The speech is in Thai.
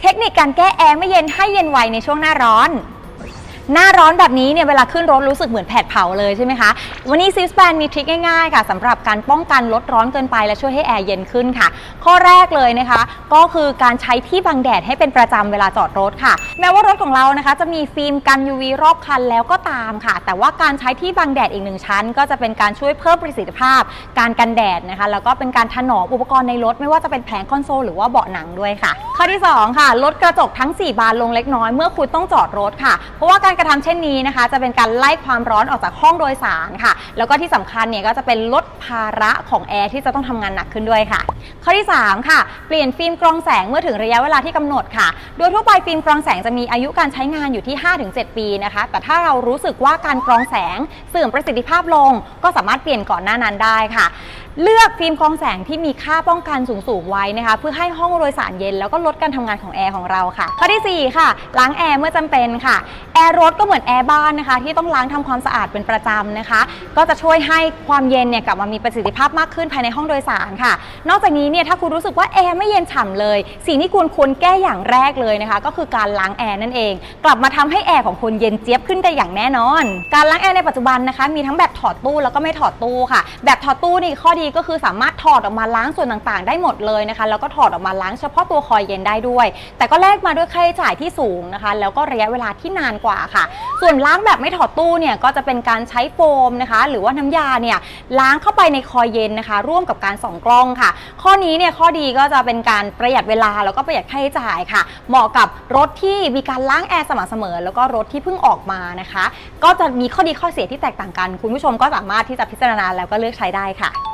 เทคนิคการแก้แอร์ไม่เย็นให้เย็นไวในช่วงหน้าร้อน หน้าร้อนแบบนี้เนี่ยเวลาขึ้นรถรู้สึกเหมือนแผดเผาเลยใช่ไหมคะ วันนี้ซีสแปนมีทริคง่ายๆค่ะสำหรับการป้องกันลดร้อนเกินไปและช่วยให้แอร์เย็นขึ้นค่ะ ข้อแรกเลยนะคะ ก็คือการใช้ที่บังแดดให้เป็นประจำเวลาจอดรถค่ะ แม้ว่ารถของเรานะคะ จะมีฟิล์มกัน UV รอบคันแล้วก็ตามค่ะ แต่ว่าการใช้ที่บังแดดอีกหนึ่งชั้น ก็จะเป็นการช่วยเพิ่มประสิทธิภาพ การกันแดดนะคะ แล้วก็เป็นการถนอมอุปกรณ์ในรถไม่ว่าจะเป็นแผงคอนโซลหรือว่าเบาะหนังด้วยค่ะ ข้อที่สองค่ะลดกระจกทั้ง 4 บานลงเล็กน้อยเมื่อคุณต้องจอดรถค่ะ เพราะว่าการกระทำเช่นนี้นะคะ จะเป็นการไล่ความร้อนออกจากห้องโดยสารค่ะ แล้วก็ที่สำคัญเนี่ยก็จะเป็นลดภาระของแอร์ที่จะต้องทำงานหนักขึ้นด้วยค่ะ ข้อที่ 3 ค่ะเปลี่ยนฟิล์มกรองแสงเมื่อถึงระยะเวลาที่กำหนดค่ะ โดยทั่วไปฟิล์มกรองแสงจะมีอายุการใช้งานอยู่ที่ 5-7 ปีนะคะ แต่ถ้าเรารู้สึกว่าการกรองแสงเสื่อมประสิทธิภาพลง ก็สามารถเปลี่ยนก่อนหน้านั้นได้ค่ะ เลือกฟิล์มกรองแสงที่มีค่าป้องกันสูงๆไว้นะคะ เพื่อให้ห้องโดยสารเย็นแล้วก็ลดการทำงานของแอร์ของเราค่ะ ข้อทีสี่4 ค่ะ ล้างแอร์เมื่อจำเป็นค่ะ แอร์รถก็เหมือนแอร์บ้านนะคะ ที่ต้องล้างทำความสะอาดเป็นประจำนะคะ ก็จะช่วยให้ความเย็นเนี่ยกลับมามีประสิทธิภาพมากขึ้นภายในห้องโดยสารค่ะ นอกจากนี้เนี่ยถ้าคุณรู้สึกว่าแอร์ไม่เย็นฉ่ำเลย สิ่งที่คุณควรแก้อย่างแรกเลยนะคะ ก็คือการล้างแอร์นั่นเอง กลับมาทำให้แอร์ของคุณเย็นเจี๊ยบขึ้นได้อย่างแน่นอน การล้างแอร์ในปัจจุบันนะคะ มีทั้งแบบถอดตู้แล้วก็ไม่ถอดตู้ค่ะ แบบถอดตู้นี่ข้อดีก็คือสามารถถอดออกมาล้างส่วนต่างๆ ได้หมดเลยนะคะ แล้วก็ถอดออกมาล้างเฉพาะตัวคอยเย็นได้ด้วย แต่ก็แลกมาด้วยค่าใช้จ่ายที่สูงนะคะ แล้วก็ระยะเวลาที่นานกว่าค่ะ ส่วนล้างแบบไม่ถอดตู้เนี่ยก็จะเป็นการใช้โฟมนะคะ หรือว่าน้ำยาเนี่ยล้างเข้าไปในคอยเย็นนะคะ ร่วมกับการส่องกล้องค่ะ ข้อนี้เนี่ยข้อดีก็จะเป็นการประหยัดเวลาแล้วก็ประหยัดค่าใช้จ่ายค่ะ เหมาะกับรถที่มีการล้างแอร์สม่ำเสมอ แล้วก็รถที่เพิ่งออกมานะคะ ก็จะมีข้อดีข้อเสียที่แตกต่างกัน คุณผู้ชมก็สามารถที่จะพิจารณาแล้วก็เลือกใช้ได้ค่ะ